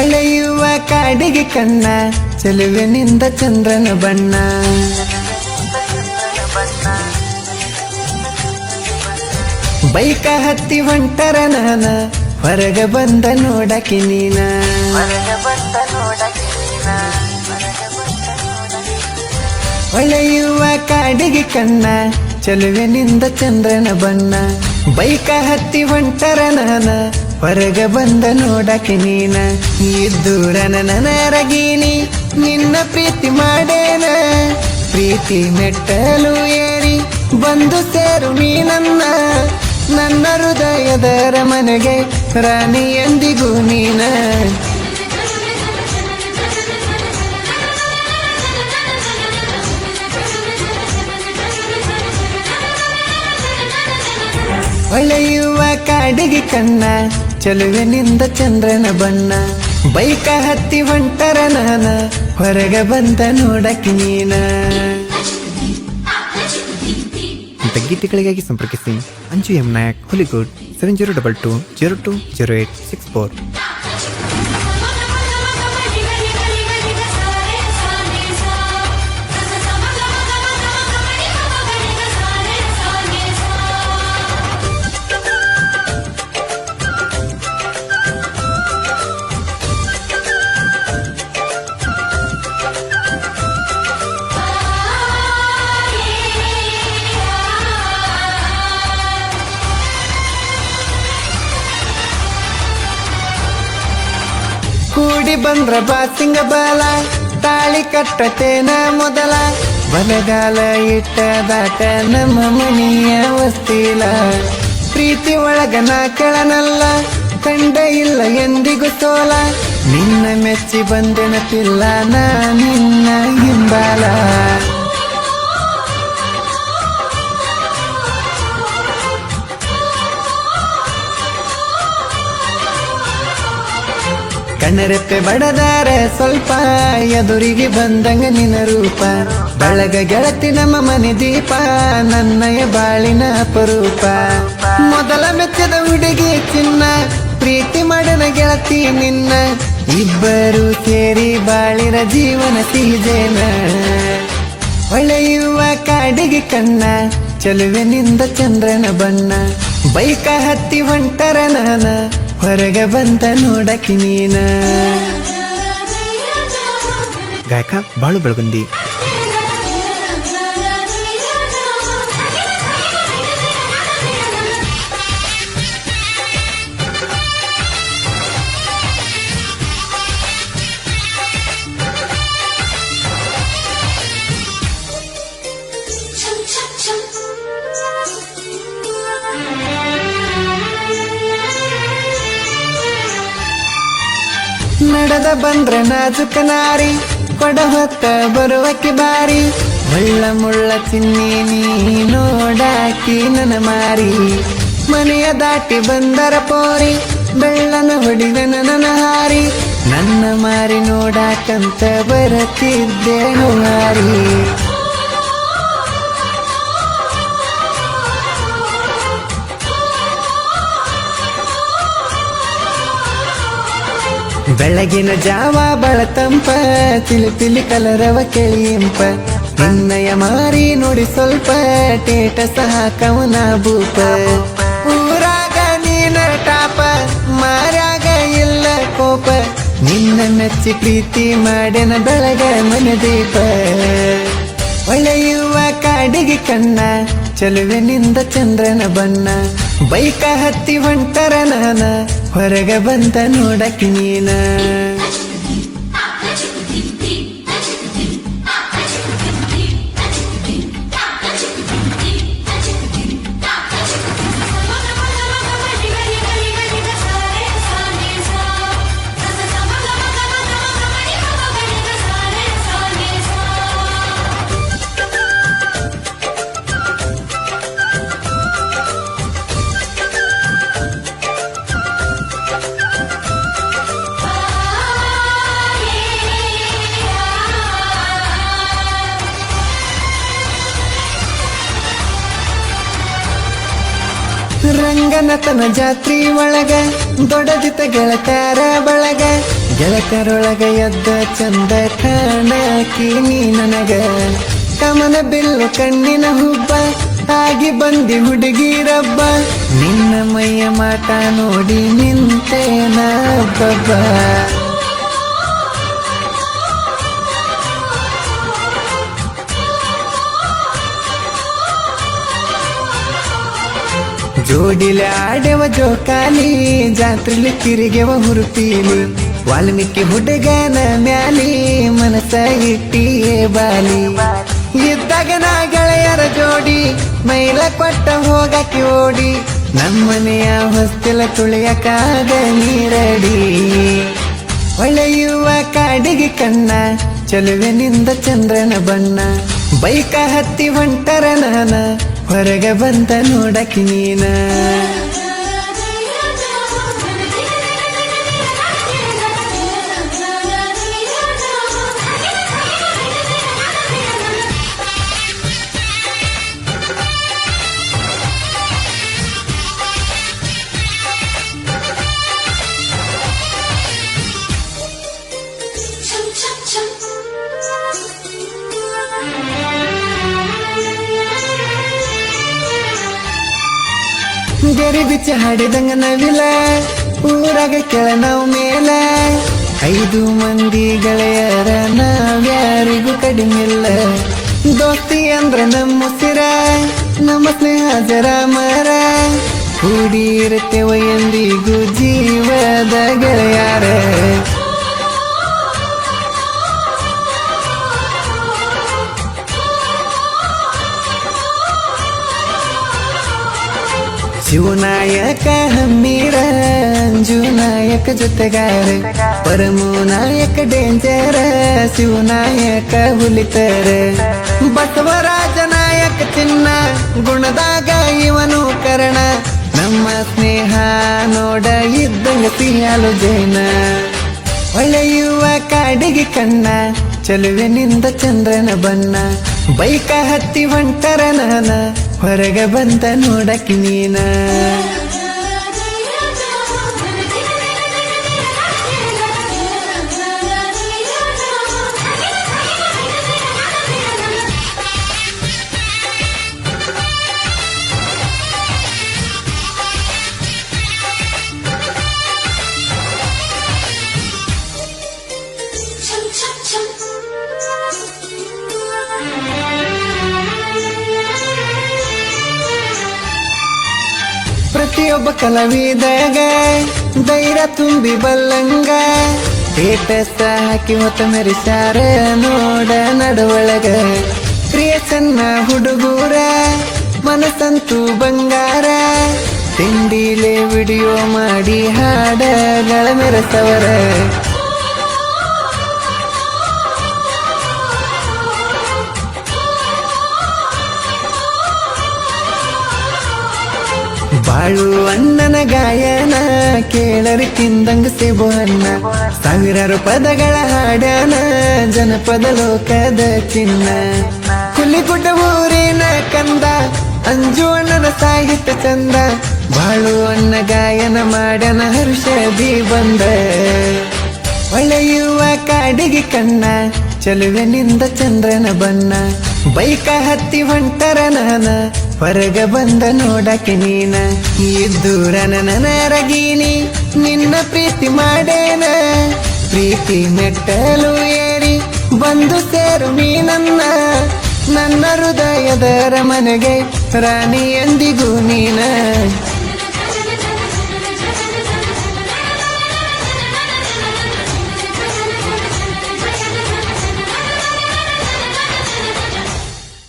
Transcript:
ಹೊಳೆಯುವ ಕಾಡಿಗೆ ಕಣ್ಣ ಚೆಲುವಿನಿಂದ ಚಂದ್ರನ ಬಣ್ಣ. ಬೈಕ ಹತ್ತಿ ಹೊಂಟರ ನಾನ, ಹೊರಗ ಬಂದ ನೋಡಕ್ಕೆ ನೀನ. ಹೊಳೆಯುವ ಕಾಡಿಗೆ ಕಣ್ಣ ಚೆಲುವಿನಿಂದ ಚಂದ್ರನ ಬಣ್ಣ. ಬೈಕ ಹತ್ತಿ ಹೊಂಟರ ನಾನ ಹೊರಗ ಬಂದ ನೋಡಕ್ಕೆ ನೀನ ಇದ್ದೂರನ ನನರಗೀನಿ, ನಿನ್ನ ಪ್ರೀತಿ ಮಾಡೇನ. ಪ್ರೀತಿ ಮೆಟ್ಟಲು ಏರಿ ಬಂದು ಸೇರು ನೀನನ್ನ. ನನ್ನ ಹೃದಯದರ ಮನೆಗೆ ರಾಣಿ ಎಂದಿಗೂ ನೀನ. ಒಳೆಯುವ ಕಾಡಿಗೆ ಕಣ್ಣ ಚೆಲುವಿನಿಂದ ಚಂದ್ರನ ಬಣ್ಣ, ಬೈಕ ಹತ್ತಿ ಹೊಂಟರ ನಾನ, ಹೊರಗ ಬಂದ ನೋಡಕ್ಕೆ ನೀನ. ಗೀತೆಗಳಿಗಾಗಿ ಸಂಪರ್ಕಿಸಿ Anju M Nayak Huligod seven zero double two zero two zero eight six four ಕೂಡಿ ಬಂದ್ರ ಬಾಸಿಂಗ ಬಾಲ ತಾಳಿ ಕಟ್ಟತೇನ ಮೊದಲ ಬಲಗಾಲ ಇಟ್ಟ ದಾಟ ನಮ್ಮ ಮನೆಯ ವಸ್ತಿಲ ಪ್ರೀತಿ ಒಳಗ ನಾ ಕೆಳನಲ್ಲ ಕಂಡ ಇಲ್ಲ ಎಂದಿಗೂ ಸೋಲ ನಿನ್ನ ಮೆಚ್ಚಿ ಬಂದೆನ ಪಿಲ್ಲ ನಾ ನಿನ್ನ ಹಿಂಬಾಲ ಕಣ್ಣರೆಪ್ಪೆ ಬಡದಾರೆ ಸ್ವಲ್ಪ, ಎದುರಿಗೆ ಬಂದಂಗ ನಿನ ರೂಪ. ಬೆಳಗ ಗೆಳತಿ ನಮ್ಮ ಮನೆ ದೀಪ, ನನ್ನಯ ಬಾಳಿನ ಅಪರೂಪ. ಮೊದಲ ಮೆಚ್ಚದ ಹುಡುಗಿ ಚಿನ್ನ, ಪ್ರೀತಿ ಮಾಡನ ಗೆಳತಿ ನಿನ್ನ. ಇಬ್ಬರು ಸೇರಿ ಬಾಳಿರ ಜೀವನ ಸಿಹಿಜೇನ. ಹೊಳೆಯುವ ಕಾಡಿಗೆ ಕಣ್ಣ ನಿಂದ ಚಂದ್ರನ ಬಣ್ಣ. ಬೈಕ ಹತ್ತಿ ಹೊಂಟರ ನಾನ ಹೊರಗ ಬಂದ ನೋಡಕ್ಕೆ ನೀನ. ಗಾಯಕ ಬಾಳು ಬೆಳಗುಂದಿ. ನಡೆದ ಬಂದ್ರ ನಾಜುಕ ನಾರಿ. ಕೊಡ ಹೊತ್ತ ಬರುವಕ್ಕೆ ಬಾರಿ. ಮುಳ್ಳ ಮುಳ್ಳ ಚಿನ್ನಿ ನೀ ನೋಡಾಕಿ ನನ ಮಾರಿ. ಮನೆಯ ದಾಟಿ ಬಂದರ ಪೋರಿ. ಬೆಳ್ಳನ ಹೊಡಿದ ನನ್ನ ಹಾರಿ. ನನ್ನ ಮಾರಿ ನೋಡಾಕಂತ ಬರತಿದ್ದೆ ಹಾರಿ ಬೆಳಗಿನ ಜಾವ ಬಳತಂಪ, ತಿಳಿ ಕಲರವ ಕೆಳಿಯಂಪ. ನಿನ್ನಯ ಮಾರಿ ನೋಡಿ ಸ್ವಲ್ಪ ಟೇಟ ಸಹ ಕವನ ಭೂಪ. ಊರಾಗ ನೀನ ಟಾಪ ಮಾರಾಗ ಇಲ್ಲ ಕೋಪ. ನಿನ್ನ ಮೆಚ್ಚಿ ಪ್ರೀತಿ ಮಾಡೆನ ಬೆಳಗ ಮನೆ ದೀಪ. ಒಳೆಯುವ ಕಾಡಿಗೆ ಕಣ್ಣ ಚೆಲುವಿನಿಂದ ಚಂದ್ರನ ಬಣ್ಣ ಬೈಕ ಹತ್ತಿ ಹೊಂಟರ ನಾನ ಹೊರಗೆ ಬಂದ ನೋಡಕ್ಕೆ ನೀನ. ರಂಗನತನ ಜಾತ್ರಿ ಒಳಗ ದೊಡ್ಡದಿತ ಗೆಳತಾರ ಬಳಗ. ಗೆಳತರೊಳಗ ಎದ್ದ ಚಂದ ಕಾಣಕಿ ನೀ ನನಗ. ಕಮನ ಬಿಲ್ಲು ಕಣ್ಣಿನ ಹುಬ್ಬ, ಆಗಿ ಬಂದಿ ಹುಡುಗಿರಬ್ಬ ನಿನ್ನ ಮೈಯ ಮಾಟ ನೋಡಿ ನಿಂತೇನಾ ಬಬ್ಬ ಜೋಡಿಲೆ ಆಡೆವ ಜೋಕಾಲಿ, ಜಾತ್ರೆಲಿ ತಿರುಗೆವ ಹುರುಪೀಲಿ. ವಾಲ್ಮೀಕಿ ಹುಡುಗನ ಮ್ಯಾಲಿ ಮನಸ ಇಟ್ಟಿಯೇ ಬಾಲಿ. ಇದ್ದಾಗ ನಾ ಗೆಳೆಯರ ಜೋಡಿ, ಮೈಲ ಕೊಟ್ಟ ಹೋಗಕ್ಕೆ ಓಡಿ. ನಮ್ಮನೆಯ ಹೊಸ್ತಿಲ ತುಳಿಯಕಾಗ ನೀರಡಿ. ಹೊಳೆಯುವ ಕಾಡಿಗೆ ಕಣ್ಣ, ಚಲುವೆನಿಂದ ಚಂದ್ರನ ಬಣ್ಣ. ಬೈಕ ಹತ್ತಿ ಹೊಂಟರ ನಾನ ಹೊರಗ ಬಂದ ನೋಡಕ್ಕೆ ನೀನ. ಗೆರಿ ಬಿಚ್ಚ ಹಾಡಿದಂಗ ನವಿಲ. ಊರಾಗ ಕೆಳ ನಾವು ಮೇಲ. ಐದು ಮಂದಿ ಗೆಳೆಯರ ನಾವ್ಯಾರಿಗೂ ಕಡಿಮಿಲ್ಲ. ದೋಸ್ತಿ ಅಂದ್ರ ನಮ್ಮ ಉಸಿರ, ನಮ್ಮ ಸ್ನೇಹ ಜರ ಮರ. ಕೂಡಿ ಎಂದಿಗೂ ಜೀವದ ಗೆಳೆಯಾರ. ಶಿವನಾಯಕ ಹಮ್ಮೀರ, ಅಂಜುನಾಯಕ ಜೊತೆಗಾರ. ಪರಮುನಾಯಕ ಡೇಂಜರ, ಶಿವನಾಯಕ ಹುಲಿತರ. ಬಸವರಾಜ ನಾಯಕ ಚಿನ್ನ, ಗುಣದಾಗ ಇವನು ಕರ್ಣ. ನಮ್ಮ ಸ್ನೇಹ ನೋಡ ಇದ್ದಂಗ ಸಿಯಾಲು ಜೈನ. ಹೊಳೆಯುವ ಕಾಡಿಗೆ ಕಣ್ಣ, ಚಲುವೆನಿಂದ ಚಂದ್ರನ ಬಣ್ಣ. ಬೈಕ ಹತ್ತಿ ಹೊಂಟರ ನಾನ ಹೊರಗ ಬಂದ ನೋಡಕ್ಕೆ ನೀನ. ಪ್ರತಿಯೊಬ್ಬ ಕಲಾವಿದಾಗ ಧೈರ್ಯ ತುಂಬಿ ಬಲ್ಲಂಗ. ಸ್ಟೇಟಸ್ ಹಾಕಿ ಹೊತ್ತ ಮೆರಿಸಾರ ನೋಡ ನಡವಳಗ. ಸಣ್ಣ ಹುಡುಗೂರ ಮನಸ್ಸಂತೂ ಬಂಗಾರ. ತಿಂಡಿಲೆ ವಿಡಿಯೋ ಮಾಡಿ ಹಾಡಗಳ ಮೆರೆಸವರ. ಬಾಳು ಅಣ್ಣನ ಗಾಯನ, ಕೇಳರಿ ತಿಂದಂಗ ಸಿಬು ಅಣ್ಣ ಸಾವಿರಾರು ಪದಗಳ ಹಾಡನ ಜನಪದ ಲೋಕದ ಚಿನ್ನ. ಕುಲಿಗುಡ್ಡ ಊರಿನ ಕಂದ, ಅಂಜು ಅಣ್ಣನ ಸಾಹಿತ್ಯ ಚಂದ. ಬಾಳು ಅಣ್ಣ ಗಾಯನ ಮಾಡನ ಹರ್ಷದಿ ಬಂದ. ಒಳ್ಳೆಯುವ ಕಾಡಿಗೆ ಕಣ್ಣ ಚಲುವೆನಿಂದ ಚಂದ್ರನ ಬಣ್ಣ, ಬೈಕ ಹತ್ತಿ ಹೊಂಟರ ನಾನ, ಹೊರಗ ಬಂದ ನೋಡಕ್ಕೆ ನೀನ. ಇದ್ದೂರ ನನರಗೀನಿ ನಿನ್ನ ಪ್ರೀತಿ ಮಾಡೇನ. ಪ್ರೀತಿ ಮೆಟ್ಟಲು ಏರಿ ಬಂದು ಸೇರು ನೀ ನನ್ನ ನನ್ನ ಹೃದಯದ ಮನೆಗೆ ರಾಣಿ ಎಂದಿಗೂ ನೀನ.